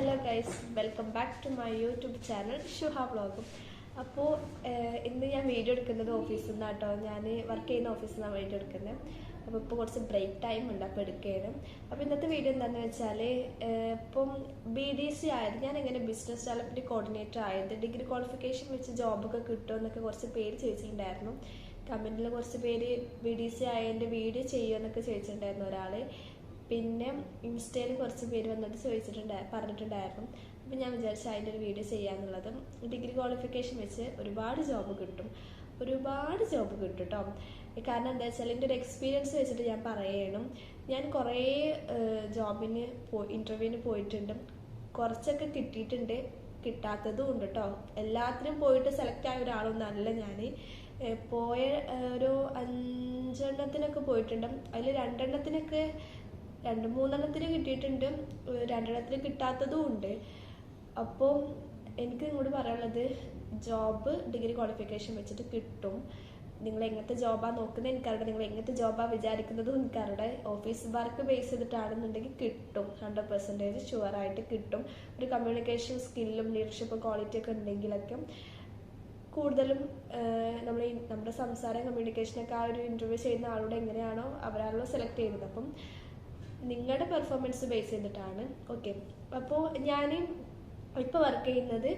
Hello guys welcome back to my YouTube channel Shuha വ്ളോഗും അപ്പോൾ ഇന്ന് ഞാൻ വീഡിയോ എടുക്കുന്നത് ഓഫീസിൽ നിന്നാണ് കേട്ടോ ഞാൻ വർക്ക് ചെയ്യുന്ന ഓഫീസിൽ നിന്നാണ് വീഡിയോ എടുക്കുന്നത് അപ്പോൾ ഇപ്പോൾ കുറച്ച് ബ്രേക്ക് ടൈം ഉണ്ട്. അപ്പോൾ എടുക്കുകയാണ് അപ്പോൾ ഇന്നത്തെ വീഡിയോ എന്താണെന്ന് വെച്ചാൽ ഇപ്പം ബി ഡി സി ആയത് ഞാൻ എങ്ങനെ ബിസിനസ് ഡെവലപ്മെന്റ് കോർഡിനേറ്റർ ആയത് ഡിഗ്രി ക്വാളിഫിക്കേഷൻ വെച്ച് ജോബൊക്കെ കിട്ടുമോ എന്നൊക്കെ കുറച്ച് പേര് ചോദിച്ചിട്ടുണ്ടായിരുന്നു. കമന്റിൽ കുറച്ച് പേര് ബി ഡി സി ആയതിന്റെ വീഡിയോ ചെയ്യുമെന്നൊക്കെ ചോദിച്ചിട്ടുണ്ടായിരുന്നു ഒരാൾ പിന്നെ ഇൻസ്റ്റയിൽ കുറച്ച് പേര് വന്നിട്ട് ചോദിച്ചിട്ടുണ്ടായി പറഞ്ഞിട്ടുണ്ടായിരുന്നു. അപ്പം ഞാൻ വിചാരിച്ചു അതിന്റെ ഒരു വീഡിയോ ചെയ്യാന്നുള്ളത്. ഡിഗ്രി ക്വാളിഫിക്കേഷൻ വെച്ച് ഒരുപാട് ജോബ് കിട്ടും. ഒരുപാട് ജോബ് കിട്ടും കേട്ടോ കാരണം എന്താ വെച്ചാൽ എന്റെ ഒരു എക്സ്പീരിയൻസ് വെച്ചിട്ട് ഞാൻ പറയണം. ഞാൻ കുറേ ജോബിന് പോയി ഇന്റർവ്യൂവിന് പോയിട്ടുണ്ട്. കുറച്ചൊക്കെ കിട്ടിയിട്ടുണ്ട്. കിട്ടാത്തതും ഉണ്ട് കേട്ടോ എല്ലാത്തിനും പോയിട്ട് സെലക്ട് ആയ ഒരാളൊന്നും അല്ല ഞാൻ പോയ ഒരു അഞ്ചെണ്ണത്തിനൊക്കെ പോയിട്ടുണ്ട്. അതിൽ രണ്ടെണ്ണത്തിനൊക്കെ രണ്ട് മൂന്നെണ്ണത്തിന് കിട്ടിയിട്ടുണ്ട്. രണ്ടെണ്ണത്തിന് കിട്ടാത്തതും ഉണ്ട്. അപ്പോൾ എനിക്ക് നിങ്ങളോട് പറയാനുള്ളത് ജോബ് ഡിഗ്രി ക്വാളിഫിക്കേഷൻ വെച്ചിട്ട് കിട്ടും. നിങ്ങൾ എങ്ങനത്തെ ജോബാണ് നോക്കുന്നത് എനിക്കറിയാം നിങ്ങൾ എങ്ങനത്തെ ജോബാണ് വിചാരിക്കുന്നതും എനിക്കറിയാം ഓഫീസ് വർക്ക് ബേസ് ചെയ്തിട്ടാണെന്നുണ്ടെങ്കിൽ കിട്ടും. ഹൺഡ്രഡ് പെർസെന്റേജ് ഷുവറായിട്ട് കിട്ടും. ഒരു കമ്മ്യൂണിക്കേഷൻ സ്കില്ലും ലീഡർഷിപ്പ് ക്വാളിറ്റി ഒക്കെ ഉണ്ടെങ്കിലൊക്കെ കൂടുതലും നമ്മൾ നമ്മുടെ സംസാരം കമ്മ്യൂണിക്കേഷനൊക്കെ ആ ഒരു ഇന്റർവ്യൂ ചെയ്യുന്ന ആളോട് എങ്ങനെയാണോ അവരാണല്ലോ സെലക്ട് ചെയ്യുന്നത്. അപ്പം നിങ്ങളുടെ പെർഫോമൻസ് ബേസ് ചെയ്തിട്ടാണ്. ഓക്കെ അപ്പോൾ ഞാൻ ഇപ്പോൾ വർക്ക് ചെയ്യുന്നത്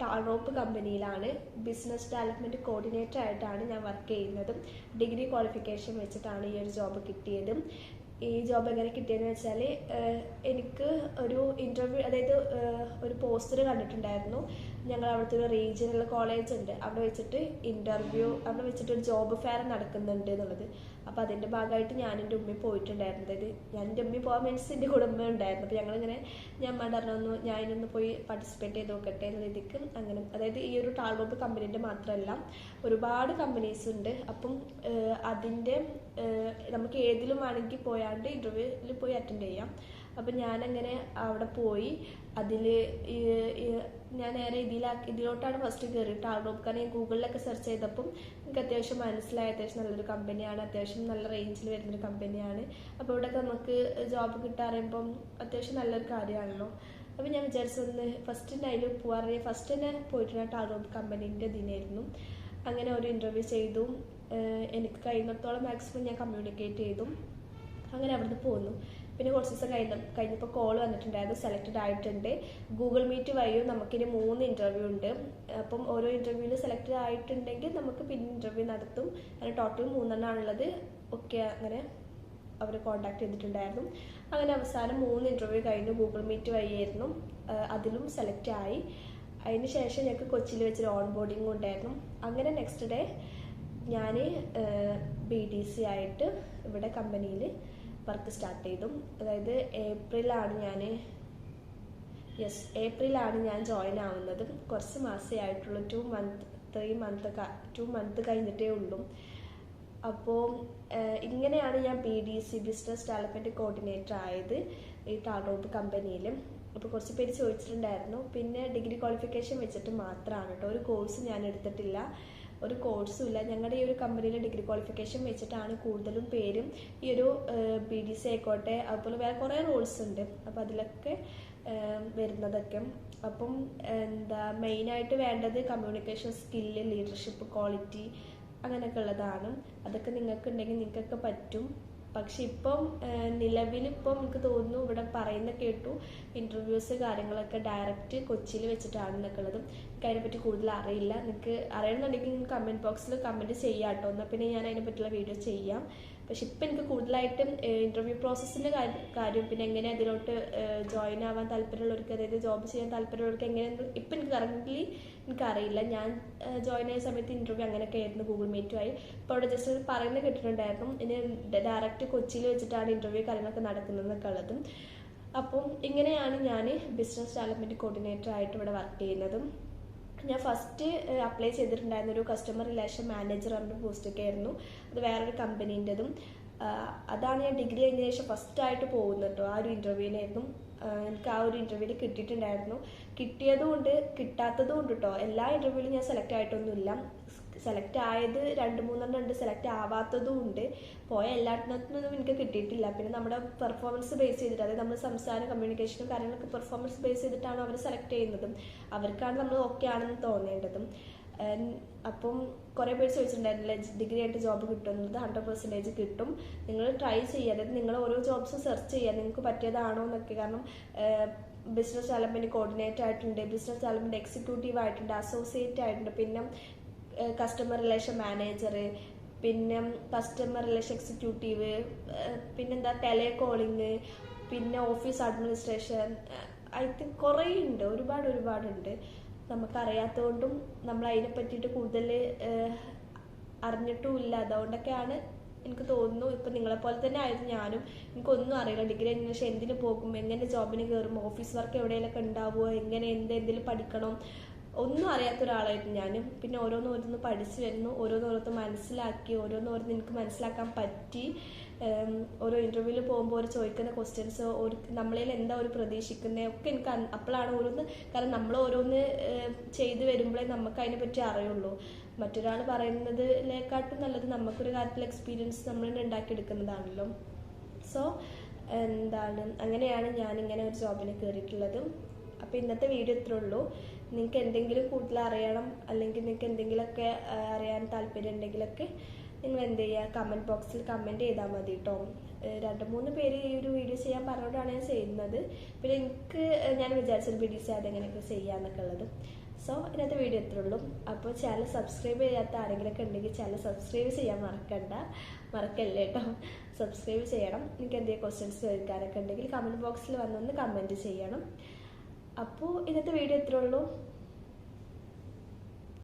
ടാൾറോപ്പ് കമ്പനിയിലാണ് ബിസിനസ് ഡെവലപ്മെന്റ് കോർഡിനേറ്റർ ആയിട്ടാണ് ഞാൻ വർക്ക് ചെയ്യുന്നത്. ഡിഗ്രി ക്വാളിഫിക്കേഷൻ വെച്ചിട്ടാണ് ഈ ഒരു ജോബ് കിട്ടിയതും. ഈ ജോബ് എങ്ങനെ കിട്ടിയതെന്ന് വെച്ചാൽ എനിക്ക് ഒരു ഇന്റർവ്യൂ അതായത് ഒരു പോസ്റ്റർ കണ്ടിട്ടുണ്ടായിരുന്നു. ഞങ്ങൾ അവിടുത്തെ ഒരു റീജിയണൽ കോളേജ് ഉണ്ട്. അവിടെ വെച്ചിട്ട് ഇന്റർവ്യൂ അവിടെ വെച്ചിട്ട് ഒരു ജോബ് ഫെയർ നടക്കുന്നുണ്ട് എന്നുള്ളത്. അപ്പോൾ അതിന്റെ ഭാഗമായിട്ട് ഞാൻ എന്റെ ഉമ്മി പോയിട്ടുണ്ടായിരുന്നു. അതായത് ഞാൻ എന്റെ ഉമ്മി പോകാൻ മീൻസ് എന്റെ കുടുംബം ഉണ്ടായിരുന്നു. അപ്പോൾ ഞങ്ങളിങ്ങനെ ഞാൻ പറഞ്ഞു ഞാൻ ഇതിനൊന്ന് പോയി പാർട്ടിസിപ്പേറ്റ് ചെയ്ത് നോക്കട്ടെ എന്ന രീതിക്ക് അങ്ങനെ അതായത് ഈ ഒരു ടാൾബോബ് കമ്പനീന്റെ മാത്രമല്ല ഒരുപാട് കമ്പനീസ് ഉണ്ട്. അപ്പം അതിന്റെ നമുക്ക് ഏതിലും വേണമെങ്കിൽ പോയാണ്ട് ഇന്റർവ്യൂവിൽ പോയി അറ്റൻഡ് ചെയ്യാം. അപ്പം ഞാനങ്ങനെ അവിടെ പോയി. അതിൽ ഞാൻ നേരെ ഇതിലാക്കി ഇതിലോട്ടാണ് ഫസ്റ്റ് കയറിയിട്ട് ടാൾറോപ്പ് കാരണം ഞാൻ ഗൂഗിളിലൊക്കെ സെർച്ച് ചെയ്തപ്പം എനിക്ക് അത്യാവശ്യം മനസ്സിലായി. അത്യാവശ്യം നല്ലൊരു കമ്പനിയാണ് അത്യാവശ്യം നല്ല റേഞ്ചിൽ വരുന്നൊരു കമ്പനിയാണ് അപ്പോൾ ഇവിടെയൊക്കെ നമുക്ക് ജോബ് കിട്ടാറിയുമ്പം അത്യാവശ്യം നല്ലൊരു കാര്യമാണല്ലോ. അപ്പോൾ ഞാൻ വിചാരിച്ചൊന്ന് ഫസ്റ്റ് തന്നെ അതിൽ പോകാറ് ഫസ്റ്റ് തന്നെ പോയിട്ടുള്ള ടാൾറോപ്പ് കമ്പനീന്റെ ഇതിനായിരുന്നു. അങ്ങനെ ഒരു ഇന്റർവ്യൂ ചെയ്തു. എനിക്ക് കഴിയുന്നിടത്തോളം മാക്സിമം ഞാൻ കമ്മ്യൂണിക്കേറ്റ് ചെയ്തു. അങ്ങനെ അവിടുന്ന് പോന്നു. പിന്നെ കുറച്ച് ദിവസം കഴിഞ്ഞ കഴിഞ്ഞപ്പോൾ കോൾ വന്നിട്ടുണ്ടായിരുന്നു സെലക്റ്റഡ് ആയിട്ടുണ്ട്. ഗൂഗിൾ മീറ്റ് വഴിയും നമുക്കിനി മൂന്ന് ഇന്റർവ്യൂ ഉണ്ട്. അപ്പം ഓരോ ഇന്റർവ്യൂവിൽ സെലക്റ്റഡ് ആയിട്ടുണ്ടെങ്കിൽ നമുക്ക് പിന്നെ ഇന്റർവ്യൂ നടത്തും. അങ്ങനെ ടോട്ടൽ മൂന്നെണ്ണമാണുള്ളത് ഒക്കെ അങ്ങനെ അവർ കോണ്ടാക്ട് ചെയ്തിട്ടുണ്ടായിരുന്നു. അങ്ങനെ അവസാനം മൂന്ന് ഇന്റർവ്യൂ കഴിഞ്ഞു ഗൂഗിൾ മീറ്റ് വഴിയായിരുന്നു. അതിലും സെലക്റ്റ് ആയി. അതിന് ശേഷം ഞങ്ങൾക്ക് കൊച്ചിയിൽ വെച്ചൊരു ഓൺ ബോർഡിങ്ങും ഉണ്ടായിരുന്നു. അങ്ങനെ നെക്സ്റ്റ് ഡേ ഞാൻ ബി ഡി സി ആയിട്ട് ഇവിടെ കമ്പനിയിൽ വർക്ക് സ്റ്റാർട്ട് ചെയ്തു. അതായത് ഏപ്രിലാണ് ഞാൻ യെസ് ഏപ്രിലാണ് ഞാൻ ജോയിൻ ആവുന്നത്. കുറച്ച് മാസേ ആയിട്ടുള്ളൂ. Two month three month two month കഴിഞ്ഞിട്ടേ ഉള്ളൂ. അപ്പോൾ ഇങ്ങനെയാണ് ഞാൻ B D C business development coordinator ആയത് ഈ ടാൾറോപ്പ് കമ്പനിയിൽ അപ്പോൾ കുറച്ച് പേര് ചോദിച്ചിട്ടുണ്ടായിരുന്നു. പിന്നെ ഡിഗ്രി ക്വാളിഫിക്കേഷൻ വെച്ചിട്ട് മാത്രമാണ് കേട്ടോ ഒരു കോഴ്സ് ഞാൻ എടുത്തിട്ടില്ല. ഒരു കോഴ്സും ഇല്ല. ഞങ്ങളുടെ ഈ ഒരു കമ്പനിയിൽ ഡിഗ്രി ക്വാളിഫിക്കേഷൻ വെച്ചിട്ടാണ് കൂടുതലും പേരും ഈ ഒരു ബി ഡി സി ആയിക്കോട്ടെ അതുപോലെ വേറെ കുറേ റോൾസ് ഉണ്ട് അപ്പോൾ അതിലൊക്കെ വരുന്നതൊക്കെ. അപ്പം എന്താ മെയിനായിട്ട് വേണ്ടത് കമ്മ്യൂണിക്കേഷൻ സ്കില്ല് ലീഡർഷിപ്പ് ക്വാളിറ്റി അങ്ങനെയൊക്കെ ഉള്ളതാണ്. അതൊക്കെ നിങ്ങൾക്ക് ഉണ്ടെങ്കിൽ നിങ്ങൾക്കൊക്കെ പറ്റും. പക്ഷെ ഇപ്പം നിലവിലിപ്പം എനിക്ക് തോന്നുന്നു ഇവിടെ പറയുന്ന കേട്ടു ഇന്റർവ്യൂസ് കാര്യങ്ങളൊക്കെ ഡയറക്റ്റ് കൊച്ചിയിൽ വെച്ചിട്ടാണ് നിൽക്കുന്നത് എനിക്ക് അതിനെപ്പറ്റി കൂടുതൽ അറിയില്ല. നിങ്ങൾക്ക് അറിയണമെന്നുണ്ടെങ്കിൽ കമന്റ് ബോക്സിൽ കമന്റ് ചെയ്യാം കേട്ടോ എന്നാൽ പിന്നെ ഞാൻ അതിനെ പറ്റിയുള്ള വീഡിയോ ചെയ്യാം. പക്ഷെ ഇപ്പം എനിക്ക് കൂടുതലായിട്ടും ഇന്റർവ്യൂ പ്രോസസ്സിന്റെ കാര്യം പിന്നെ എങ്ങനെ അതിലോട്ട് ജോയിൻ ആവാൻ താല്പര്യമുള്ളവർക്ക് അതായത് ജോബ് ചെയ്യാൻ താല്പര്യമുള്ളവർക്ക് എങ്ങനെ ഇപ്പം എനിക്ക് കറന്റ്ലി എനിക്കറിയില്ല. ഞാൻ ജോയിൻ ആയ സമയത്ത് ഇന്റർവ്യൂ അങ്ങനെയൊക്കെ ആയിരുന്നു ഗൂഗിൾ മീറ്റുമായി ഇപ്പോൾ അവിടെ ജസ്റ്റ് പറയുന്നത് കേട്ടിട്ടുണ്ടായിരുന്നു. ഇനി ഡയറക്റ്റ് കൊച്ചിയിൽ വെച്ചിട്ടാണ് ഇന്റർവ്യൂ കാര്യങ്ങളൊക്കെ നടക്കുന്നതെന്നൊക്കെ ഉള്ളതും. അപ്പം ഇങ്ങനെയാണ് ഞാൻ ബിസിനസ് ഡെവലപ്മെന്റ് കോർഡിനേറ്റർ ആയിട്ട് ഇവിടെ വർക്ക് ചെയ്യുന്നതും. ഞാൻ ഫസ്റ്റ് അപ്ലൈ ചെയ്തിട്ടുണ്ടായിരുന്ന ഒരു കസ്റ്റമർ റിലേഷൻ മാനേജർ പറഞ്ഞ പോസ്റ്റൊക്കെ ആയിരുന്നു. അത് വേറൊരു കമ്പനീന്റെതും അതാണ് ഞാൻ ഡിഗ്രി കഴിഞ്ഞ ശേഷം ഫസ്റ്റായിട്ട് പോകുന്നത് കേട്ടോ ആ ഒരു ഇന്റർവ്യൂവിനായിരുന്നു എനിക്ക് ആ ഒരു ഇന്റർവ്യൂവിൽ കിട്ടിയിട്ടുണ്ടായിരുന്നു. കിട്ടിയതുകൊണ്ട് കിട്ടാത്തതുകൊണ്ട് കേട്ടോ എല്ലാ ഇന്റർവ്യൂവിലും ഞാൻ സെലക്ട് ആയിട്ടൊന്നുമില്ല. സെലക്ട് ആയത് രണ്ട് മൂന്നെണ്ണം ഉണ്ട് സെലക്ട് ആവാത്തതും ഉണ്ട്. പോയ എല്ലാത്തിനൊന്നും എനിക്ക് കിട്ടിയിട്ടില്ല. പിന്നെ നമ്മുടെ പെർഫോമൻസ് ബേസ് ചെയ്തിട്ട് അതായത് നമ്മൾ സംസാരം കമ്മ്യൂണിക്കേഷനും കാര്യങ്ങളൊക്കെ പെർഫോമൻസ് ബേസ് ചെയ്തിട്ടാണ് അവർ സെലക്ട് ചെയ്യുന്നതും. അവർക്കാണ് നമ്മൾ ഓക്കെ ആണെന്ന് തോന്നേണ്ടതും. അപ്പം കുറേ പേര് ചോദിച്ചിട്ടുണ്ടായിരുന്നില്ല ഡിഗ്രി ആയിട്ട് ജോബ് കിട്ടുന്നത് ഹൺഡ്രഡ് പെർസെന്റേജ് കിട്ടും. നിങ്ങൾ ട്രൈ ചെയ്യുക. അതായത് നിങ്ങൾ ഓരോ ജോബ്സും സെർച്ച് ചെയ്യുക. നിങ്ങൾക്ക് പറ്റിയതാണോ എന്നൊക്കെ. കാരണം ബിസിനസ് ഡെവലപ്മെന്റ് കോർഡിനേറ്റർ ആയിട്ടുണ്ട് ബിസിനസ് ഡെവലപ്മെന്റ് എക്സിക്യൂട്ടീവ് ആയിട്ടുണ്ട് അസോസിയേറ്റ് ആയിട്ടുണ്ട്. പിന്നെ കസ്റ്റമർ റിലേഷൻ മാനേജർ പിന്നെ കസ്റ്റമർ റിലേഷൻ എക്സിക്യൂട്ടീവ് പിന്നെന്താ ടെലികോളിങ് പിന്നെ ഓഫീസ് അഡ്മിനിസ്ട്രേഷൻ ഐ തിങ്ക് കുറേ ഉണ്ട് ഒരുപാട് ഒരുപാടുണ്ട്. നമുക്കറിയാത്തതുകൊണ്ടും നമ്മൾ അതിനെ പറ്റിയിട്ട് കൂടുതൽ അറിഞ്ഞിട്ടുമില്ല. അതുകൊണ്ടൊക്കെയാണ് എനിക്ക് തോന്നുന്നു ഇപ്പം നിങ്ങളെപ്പോലെ തന്നെ ആയിരുന്നു ഞാനും എനിക്കൊന്നും അറിയില്ല. ഡിഗ്രി കഴിഞ്ഞ ശേഷം എന്തിന് പോകും? എങ്ങനെ ജോബിന് കയറും ഓഫീസ് വർക്ക് എവിടെയെങ്കിലൊക്കെ ഉണ്ടാവുമോ എങ്ങനെ എന്ത് എന്തെങ്കിലും പഠിക്കണം? ഒന്നും അറിയാത്ത ഒരാളായിരുന്നു ഞാനും. പിന്നെ ഓരോന്ന് ഓരോന്ന് പഠിച്ചു വരുന്നു. ഓരോന്ന് ഓരോന്ന് മനസ്സിലാക്കി ഓരോന്ന് ഓരോന്ന് എനിക്ക് മനസ്സിലാക്കാൻ പറ്റി. ഓരോ ഇന്റർവ്യൂവിൽ പോകുമ്പോൾ ഒരു ചോദിക്കുന്ന ക്വസ്റ്റ്യൻസ് ഒരു നമ്മളിൽ എന്താ ഒരു പ്രതീക്ഷിക്കുന്നത് ഒക്കെ എനിക്ക് അപ്പോഴാണ് ഓരോന്ന് കാരണം നമ്മൾ ഓരോന്ന് ചെയ്ത് വരുമ്പോഴേ നമുക്ക് അതിനെ പറ്റി അറിയുള്ളൂ. മറ്റൊരാൾ പറയുന്നതിലേക്കാട്ടും നല്ലത് നമുക്കൊരു കാര്യത്തിൽ എക്സ്പീരിയൻസ് നമ്മൾ ഉണ്ടാക്കിയെടുക്കുന്നതാണല്ലോ. സോ എന്താണ്? അങ്ങനെയാണ് ഞാനിങ്ങനെ ഒരു ജോബിന് കയറിയിട്ടുള്ളത് അപ്പോൾ ഇന്നത്തെ വീഡിയോ ഇത്രേ ഉള്ളൂ. നിങ്ങൾക്ക് എന്തെങ്കിലും കൂടുതൽ അറിയണം അല്ലെങ്കിൽ നിങ്ങൾക്ക് എന്തെങ്കിലുമൊക്കെ അറിയാൻ താല്പര്യം ഉണ്ടെങ്കിലൊക്കെ നിങ്ങൾ എന്ത് ചെയ്യുക? കമന്റ് ബോക്സിൽ കമന്റ് ചെയ്താൽ മതി കേട്ടോ രണ്ട് മൂന്ന് പേര് ഈ ഒരു വീഡിയോ ചെയ്യാൻ പറഞ്ഞുകൊണ്ടാണ് ഞാൻ ചെയ്യുന്നത്. പിന്നെ എനിക്ക് ഞാൻ വിചാരിച്ചൊരു വീഡിയോസ് അതെങ്ങനെയൊക്കെ ചെയ്യാന്നൊക്കെ ഉള്ളത്. സോ ഇന്നത്തെ വീഡിയോ ഇത്രേ ഉള്ളൂ. അപ്പോൾ ചാനൽ സബ്സ്ക്രൈബ് ചെയ്യാത്ത ആരെങ്കിലുമൊക്കെ ഉണ്ടെങ്കിൽ ചാനൽ സബ്സ്ക്രൈബ് ചെയ്യാൻ മറക്കണ്ട. മറക്കല്ലേ കേട്ടോ സബ്സ്ക്രൈബ് ചെയ്യണം. നിങ്ങൾക്ക് എന്തെങ്കിലും ക്വസ്റ്റ്യൻസ് ചോദിക്കാനൊക്കെ ഉണ്ടെങ്കിൽ കമന്റ് ബോക്സിൽ വന്നൊന്ന് കമന്റ് ചെയ്യണം. അപ്പോൾ ഇന്നത്തെ വീഡിയോ ഇത്രേ ഉള്ളൂ.